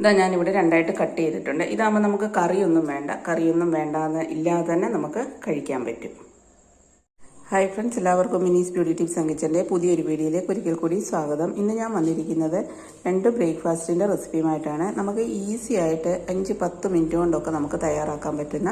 ഇതാ ഞാനിവിടെ രണ്ടായിട്ട് കട്ട് ചെയ്തിട്ടുണ്ട്. ഇതാകുമ്പോൾ നമുക്ക് കറിയൊന്നും വേണ്ട. കറിയൊന്നും വേണ്ടാന്ന് ഇല്ലാതെ തന്നെ നമുക്ക് കഴിക്കാൻ പറ്റും. ഹായ് ഫ്രണ്ട്സ് എല്ലാവർക്കും മിനീസ് ബ്യൂട്ടി ടിപ്സ് അങ്കിച്ചന്റെ പുതിയൊരു വീഡിയോയിലേക്ക് ഒരിക്കൽ കൂടി സ്വാഗതം. ഇന്ന് ഞാൻ വന്നിരിക്കുന്നത് രണ്ട് ബ്രേക്ക്ഫാസ്റ്റിന്റെ റെസിപ്പിയുമായിട്ടാണ്. നമുക്ക് ഈസി ആയിട്ട് അഞ്ച് പത്ത് മിനിറ്റ് കൊണ്ടൊക്കെ നമുക്ക് തയ്യാറാക്കാൻ പറ്റുന്ന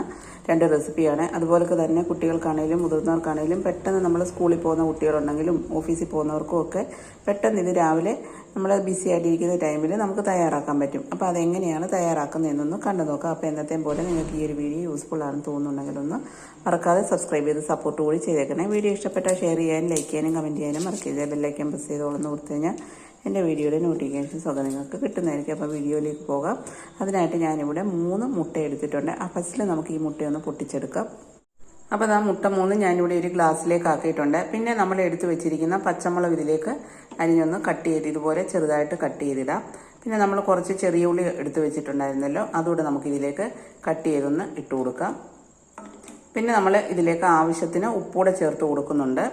രണ്ട് റെസിപ്പിയാണ്. അതുപോലെ തന്നെ കുട്ടികൾക്കാണെങ്കിലും മുതിർന്നവർക്കാണെങ്കിലും പെട്ടെന്ന് നമ്മൾ സ്കൂളിൽ പോകുന്ന കുട്ടികളുണ്ടെങ്കിലും ഓഫീസിൽ പോകുന്നവർക്കും ഒക്കെ പെട്ടെന്ന് ഇത് രാവിലെ നമ്മൾ ബിസി ആയിട്ടിരിക്കുന്ന ടൈമിൽ നമുക്ക് തയ്യാറാക്കാൻ പറ്റും. അപ്പോൾ അതെങ്ങനെയാണ് തയ്യാറാക്കുന്നതെന്നൊന്ന് കണ്ടു നോക്കാം. അപ്പോൾ എന്നത്തെയും പോലെ നിങ്ങൾക്ക് ഈ ഒരു വീഡിയോ യൂസ്ഫുൾ ആണെന്ന് തോന്നുന്നുണ്ടെങ്കിൽ ഒന്ന് മറക്കാതെ സബ്സ്ക്രൈബ് ചെയ്ത് സപ്പോർട്ട് കൂടി ചെയ്തേക്കണേ. വീഡിയോ ഇഷ്ടപ്പെട്ടാൽ ഷെയർ ചെയ്യാനും ലൈക്ക് ചെയ്യാനും കമന്റ് ചെയ്യാനും മറക്കരുത്. ബെല്ലൈക്കൻ പ്രസ് ചെയ്തോളെന്ന് കൊടുത്തു കഴിഞ്ഞാൽ എന്റെ വീഡിയോയുടെ നോട്ടിഫിക്കേഷൻ സ്വതം നിങ്ങൾക്ക് കിട്ടുന്നതായിരിക്കും. അപ്പോൾ വീഡിയോയിലേക്ക് പോകാം. അതിനായിട്ട് ഞാനിവിടെ മൂന്ന് മുട്ട എടുത്തിട്ടുണ്ട്. ആ ഫസ്റ്റിൽ നമുക്ക് ഈ മുട്ടയൊന്ന് പൊട്ടിച്ചെടുക്കാം. അപ്പോൾ ആ മുട്ട മൂന്ന് ഞാനിവിടെ ഒരു ഗ്ലാസ്സിലേക്ക് ആക്കിയിട്ടുണ്ട്. പിന്നെ നമ്മൾ എടുത്തു വെച്ചിരിക്കുന്ന പച്ചമുളക് ഇതിലേക്ക് അരിഞ്ഞൊന്ന് കട്ട് ചെയ്ത് ഇതുപോലെ ചെറുതായിട്ട് കട്ട് ചെയ്തിടാം. പിന്നെ നമ്മൾ കുറച്ച് ചെറിയ ഉള്ളി എടുത്തു വെച്ചിട്ടുണ്ടായിരുന്നല്ലോ അതുകൂടെ നമുക്ക് ഇതിലേക്ക് കട്ട് ചെയ്തൊന്ന് ഇട്ട് കൊടുക്കാം. പിന്നെ നമ്മൾ ഇതിലേക്ക് ആവശ്യത്തിന് ഉപ്പൂടെ ചേർത്ത് കൊടുക്കുന്നുണ്ട്.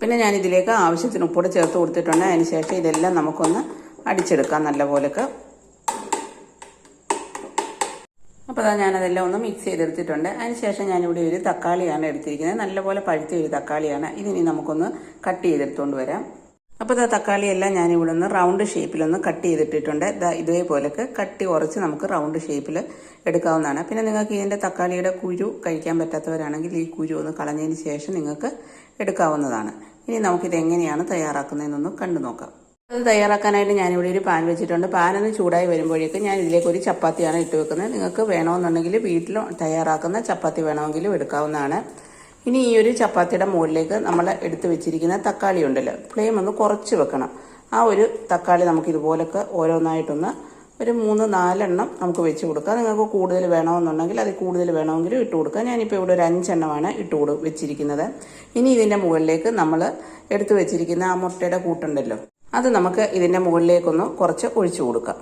പിന്നെ ഞാൻ ഇതിലേക്ക് ആവശ്യത്തിന് ഉപ്പൂടെ ചേർത്ത് കൊടുത്തിട്ടുണ്ട്. അതിന് ശേഷം ഇതെല്ലാം നമുക്കൊന്ന് അടിച്ചെടുക്കാം നല്ലപോലൊക്കെ അപ്പോൾ അതാ ഞാനതെല്ലാം ഒന്ന് മിക്സ് ചെയ്തെടുത്തിട്ടുണ്ട്. അതിനുശേഷം ഞാനിവിടെ ഒരു തക്കാളിയാണ് എടുത്തിരിക്കുന്നത്. നല്ലപോലെ പഴുത്ത ഒരു തക്കാളിയാണ്. ഇതിനി നമുക്കൊന്ന് കട്ട് ചെയ്തെടുത്തുകൊണ്ട് വരാം. അപ്പോൾ ഇതാ തക്കാളിയെല്ലാം ഞാനിവിടെ ഒന്ന് റൗണ്ട് ഷേപ്പിലൊന്ന് കട്ട് ചെയ്തിട്ടിട്ടുണ്ട്. ഇതാ ഇതേപോലൊക്കെ കട്ടി ഉറച്ച് നമുക്ക് റൗണ്ട് ഷേപ്പിൽ എടുക്കാവുന്നതാണ്. പിന്നെ നിങ്ങൾക്ക് ഇതിന്റെ തക്കാളിയുടെ കുരു കഴിക്കാൻ പറ്റാത്തവരാണെങ്കിൽ ഈ കുരു ഒന്ന് കളഞ്ഞതിന് ശേഷം നിങ്ങൾക്ക് എടുക്കാവുന്നതാണ്. ഇനി നമുക്കിത് എങ്ങനെയാണ് തയ്യാറാക്കുന്നതെന്നൊന്ന് കണ്ടു നോക്കാം അത് തയ്യാറാക്കാനായിട്ട് ഞാനിവിടെ ഒരു പാൻ വെച്ചിട്ടുണ്ട്. പാൻ ഒന്ന് ചൂടായി വരുമ്പോഴേക്ക് ഞാൻ ഇതിലേക്ക് ഒരു ചപ്പാത്തിയാണ് ഇട്ട് വെക്കുന്നത്. നിങ്ങൾക്ക് വേണമെന്നുണ്ടെങ്കിൽ വീട്ടിൽ തയ്യാറാക്കുന്ന ചപ്പാത്തി വേണമെങ്കിലും എടുക്കാവുന്നതാണ്. ഇനി ഈ ഒരു ചപ്പാത്തിയുടെ മുകളിലേക്ക് നമ്മൾ എടുത്തു വെച്ചിരിക്കുന്ന തക്കാളി ഉണ്ടല്ലോ ഫ്ലെയിം ഒന്ന് കുറച്ച് വെക്കണം. ആ ഒരു തക്കാളി നമുക്ക് ഇതുപോലൊക്കെ ഓരോന്നായിട്ടൊന്ന് ഒരു മൂന്ന് നാലെണ്ണം നമുക്ക് വെച്ച് കൊടുക്കാം. നിങ്ങൾക്ക് കൂടുതൽ വേണമെന്നുണ്ടെങ്കിൽ അത് കൂടുതൽ വേണമെങ്കിലും ഇട്ട് കൊടുക്കാം. ഞാനിപ്പോൾ ഇവിടെ ഒരു അഞ്ചെണ്ണമാണ് ഇട്ട് കൊടു വെച്ചിരിക്കുന്നത്. ഇനി ഇതിന്റെ മുകളിലേക്ക് നമ്മൾ എടുത്തു വെച്ചിരിക്കുന്ന ആ മുട്ടയുടെ കൂട്ടുണ്ടല്ലോ അത് നമുക്ക് ഇതിന്റെ മുകളിലേക്കൊന്ന് കുറച്ച് ഒഴിച്ചു കൊടുക്കാം.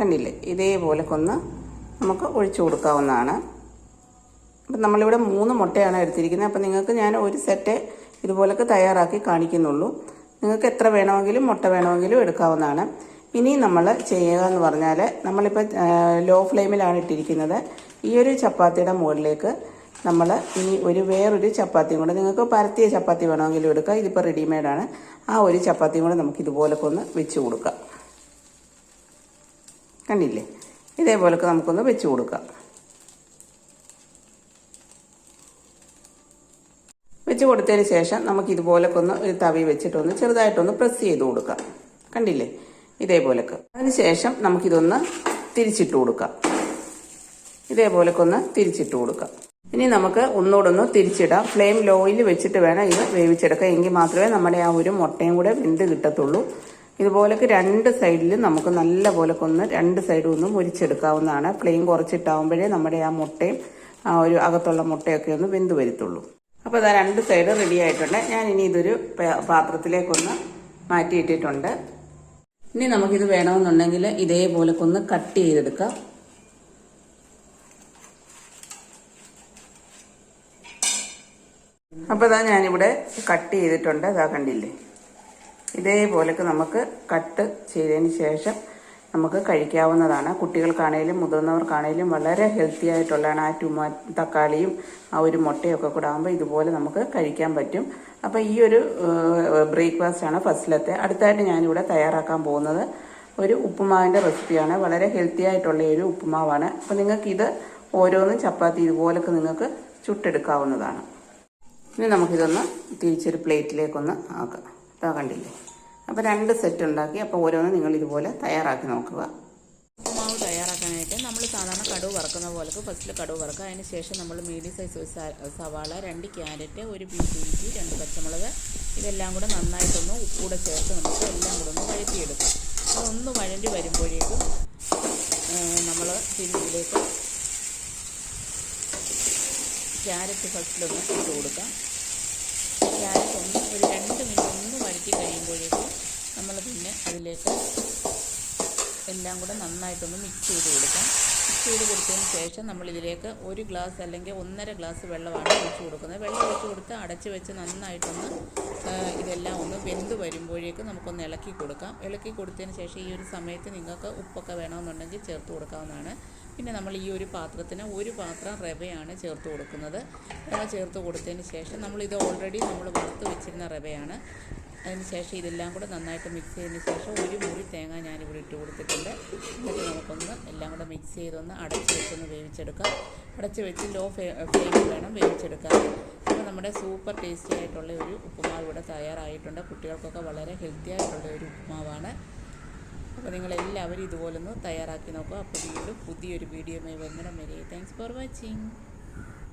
കണ്ടില്ലേ? ഇതേപോലെ കൊന്ന് നമുക്ക് ഒഴിച്ചു കൊടുക്കാവുന്നതാണ്. അപ്പം നമ്മളിവിടെ മൂന്ന് മുട്ടയാണ് എടുത്തിരിക്കുന്നത്. അപ്പം നിങ്ങൾക്ക് ഞാൻ ഒരു സെറ്റ് ഇതുപോലൊക്കെ തയ്യാറാക്കി കാണിക്കുന്നുള്ളൂ. നിങ്ങൾക്ക് എത്ര വേണമെങ്കിലും മുട്ട വേണമെങ്കിലും എടുക്കാവുന്നതാണ്. ഇനി നമ്മൾ ചെയ്യുക എന്ന് പറഞ്ഞാൽ നമ്മളിപ്പോൾ ലോ ഫ്ലെയിമിലാണ് ഇട്ടിരിക്കുന്നത്. ഈ ഒരു ചപ്പാത്തിയുടെ മുകളിലേക്ക് നമ്മൾ ഇനി ഒരു വേറൊരു ചപ്പാത്തിയും കൂടെ നിങ്ങൾക്ക് പരത്തിയ ചപ്പാത്തി വേണമെങ്കിലും എടുക്കാം. ഇതിപ്പോൾ റെഡിമെയ്ഡാണ് ആ ഒരു ചപ്പാത്തിയും കൂടെ നമുക്ക് ഇതുപോലൊക്കെ ഒന്ന് വെച്ച് കൊടുക്കാം. കണ്ടില്ലേ? ഇതേപോലൊക്കെ നമുക്കൊന്ന് വെച്ച് കൊടുക്കാം. വെച്ച് കൊടുത്തതിന് ശേഷം നമുക്ക് ഇതുപോലൊക്കെ ഒന്ന് ഒരു തവി വെച്ചിട്ടൊന്ന് ചെറുതായിട്ടൊന്ന് പ്രസ് ചെയ്ത് കൊടുക്കാം. കണ്ടില്ലേ? ഇതേപോലൊക്കെ. അതിനുശേഷം നമുക്കിതൊന്ന് തിരിച്ചിട്ട് കൊടുക്കാം. ഇതേപോലൊക്കെ ഒന്ന് തിരിച്ചിട്ട് കൊടുക്കാം. ഇനി നമുക്ക് ഒന്നുകൂടൊന്ന് തിരിച്ചിടാം. ഫ്ലെയിം ലോയിൽ വെച്ചിട്ട് വേണം ഇത് വേവിച്ചെടുക്കാം എങ്കിൽ മാത്രമേ നമ്മുടെ ആ ഒരു മുട്ടയും കൂടെ വെന്ത് കിട്ടത്തുള്ളൂ. ഇതുപോലൊക്കെ രണ്ട് സൈഡിലും നമുക്ക് നല്ല പോലൊക്കെ ഒന്ന് രണ്ട് സൈഡും ഒന്ന് മുരിച്ചെടുക്കാവുന്നതാണ്. ഫ്ലെയിം കുറച്ചിട്ടാവുമ്പോഴേ നമ്മുടെ ആ മുട്ടയും ആ ഒരു അകത്തുള്ള മുട്ടയൊക്കെ ഒന്ന് വെന്ത് വരുത്തുള്ളൂ. അപ്പോൾ ഇതാ രണ്ട് സൈഡ് റെഡി ആയിട്ടുണ്ട്. ഞാൻ ഇനി ഇതൊരു പാത്രത്തിലേക്കൊന്ന് മാറ്റിയിട്ടിട്ടുണ്ട്. ഇനി നമുക്കിത് വേണമെന്നുണ്ടെങ്കിൽ ഇതേപോലൊക്കെ ഒന്ന് കട്ട് ചെയ്തെടുക്കാം. അപ്പോൾ ഇതാ ഞാനിവിടെ കട്ട് ചെയ്തിട്ടുണ്ട്. ഇതാ കണ്ടില്ലേ? ഇതേപോലൊക്കെ നമുക്ക് കട്ട് ചെയ്തതിന് ശേഷം നമുക്ക് കഴിക്കാവുന്നതാണ്. കുട്ടികൾക്കാണേലും മുതിർന്നവർക്കാണേലും വളരെ ഹെൽത്തി ആയിട്ടുള്ളതാണ്. ആ ടുമാ തക്കാളിയും ആ ഒരു മുട്ടയൊക്കെ കൂടെ ആകുമ്പോൾ ഇതുപോലെ നമുക്ക് കഴിക്കാൻ പറ്റും. അപ്പോൾ ഈ ഒരു ബ്രേക്ക്ഫാസ്റ്റാണ് ഫസ്റ്റിലത്തെ. അടുത്തായിട്ട് ഞാനിവിടെ തയ്യാറാക്കാൻ പോകുന്നത് ഒരു ഉപ്പുമാവിന്റെ റെസിപ്പിയാണ് വളരെ ഹെൽത്തി ആയിട്ടുള്ള ഒരു ഉപ്പുമാവാണ്. അപ്പോൾ നിങ്ങൾക്കിത് ഓരോന്നും ചപ്പാത്തി ഇതുപോലൊക്കെ നിങ്ങൾക്ക് ചുട്ടെടുക്കാവുന്നതാണ്. ഇനി നമുക്കിതൊന്ന് തിരിച്ചൊരു പ്ലേറ്റിലേക്കൊന്ന് ആക്കാം. ഇതാ കണ്ടില്ലേ? അപ്പോൾ രണ്ട് സെറ്റ് ഉണ്ടാക്കി അപ്പോൾ ഓരോന്ന് നിങ്ങൾ ഇതുപോലെ തയ്യാറാക്കി നോക്കുക. ഉപ്പുമാവ് തയ്യാറാക്കാനായിട്ട് നമ്മൾ സാധാരണ കടുവ് വറക്കുന്ന പോലെ ഫസ്റ്റിൽ കടുവ് വറക്കുക. അതിന് ശേഷം നമ്മൾ മീഡിയം സൈസ് സവാള രണ്ട് ക്യാരറ്റ് ഒരു പീസ് ഇഞ്ചി രണ്ട് പച്ചമുളക് ഇതെല്ലാം കൂടെ നന്നായിട്ടൊന്ന് ഉപ്പൂടെ ചേർത്ത് നമുക്ക് എല്ലാം കൂടെ ഒന്ന് വഴറ്റിയെടുക്കാം. അതൊന്ന് വഴണ്ടി വരുമ്പോഴേക്കും നമ്മൾ പിന്നെ ക്യാരറ്റ് ഫസ്റ്റിലൊന്ന് ഇട്ട് കൊടുക്കാം. ക്യാരറ്റ് ഒന്ന് ഒരു രണ്ട് മിനിറ്റ് ഒന്ന് വഴറ്റി കഴിയുമ്പോഴേക്കും നമ്മൾ പിന്നെ അതിലേക്ക് എല്ലാം കൂടെ നന്നായിട്ടൊന്ന് മിക്സ് ചെയ്ത് കൊടുക്കാം. ചെയ്ത് കൊടുത്തതിന് ശേഷം നമ്മളിതിലേക്ക് ഒരു ഗ്ലാസ് അല്ലെങ്കിൽ ഒന്നര ഗ്ലാസ് വെള്ളമാണ് ഒഴിച്ചു കൊടുക്കുന്നത്. വെള്ളം ഒഴിച്ച് കൊടുത്ത് അടച്ചു വെച്ച് നന്നായിട്ടൊന്ന് ഇതെല്ലാം ഒന്ന് വെന്ത് വരുമ്പോഴേക്ക് നമുക്കൊന്ന് ഇളക്കി കൊടുക്കാം. ഇളക്കി കൊടുത്തതിന് ശേഷം ഈ ഒരു സമയത്ത് നിങ്ങൾക്ക് ഉപ്പൊക്കെ വേണമെന്നുണ്ടെങ്കിൽ ചേർത്ത് കൊടുക്കാവുന്നതാണ്. പിന്നെ നമ്മൾ ഈ ഒരു പാത്രത്തിന് ഒരു പാത്രം റവയാണ് ചേർത്ത് കൊടുക്കുന്നത്. റവ ചേർത്ത് കൊടുത്തതിന് ശേഷം നമ്മളിത് ഓൾറെഡി നമ്മൾ വറുത്ത് വെച്ചിരുന്ന റവയാണ്. അതിന് ശേഷം ഇതെല്ലാം കൂടെ നന്നായിട്ട് മിക്സ് ചെയ്തതിന് ശേഷം ഒരു മുറി തേങ്ങ ഞാനിവിടെ ഇട്ട് കൊടുത്തിട്ടുണ്ട്. എന്നിട്ട് നമുക്കൊന്ന് എല്ലാം കൂടെ മിക്സ് ചെയ്തൊന്ന് അടച്ച് വെച്ചൊന്ന് വേവിച്ചെടുക്കാം. അടച്ച് വെച്ച് ലോ ഫ്ലെയിമിൽ വേണം വേവിച്ചെടുക്കാൻ. അപ്പോൾ നമ്മുടെ സൂപ്പർ ടേസ്റ്റി ആയിട്ടുള്ള ഒരു ഉപ്പുമാവ് ഇവിടെ തയ്യാറായിട്ടുണ്ട്. കുട്ടികൾക്കൊക്കെ വളരെ ഹെൽത്തി ആയിട്ടുള്ള ഒരു ഉപ്പുമാവാണ്. അപ്പോൾ നിങ്ങളെല്ലാവരും ഇതുപോലൊന്ന് തയ്യാറാക്കി നോക്കുക. അപ്പോൾ വീണ്ടും പുതിയൊരു വീഡിയോയുമായി വന്നിടം വരെ താങ്ക്സ് ഫോർ വാച്ചിങ്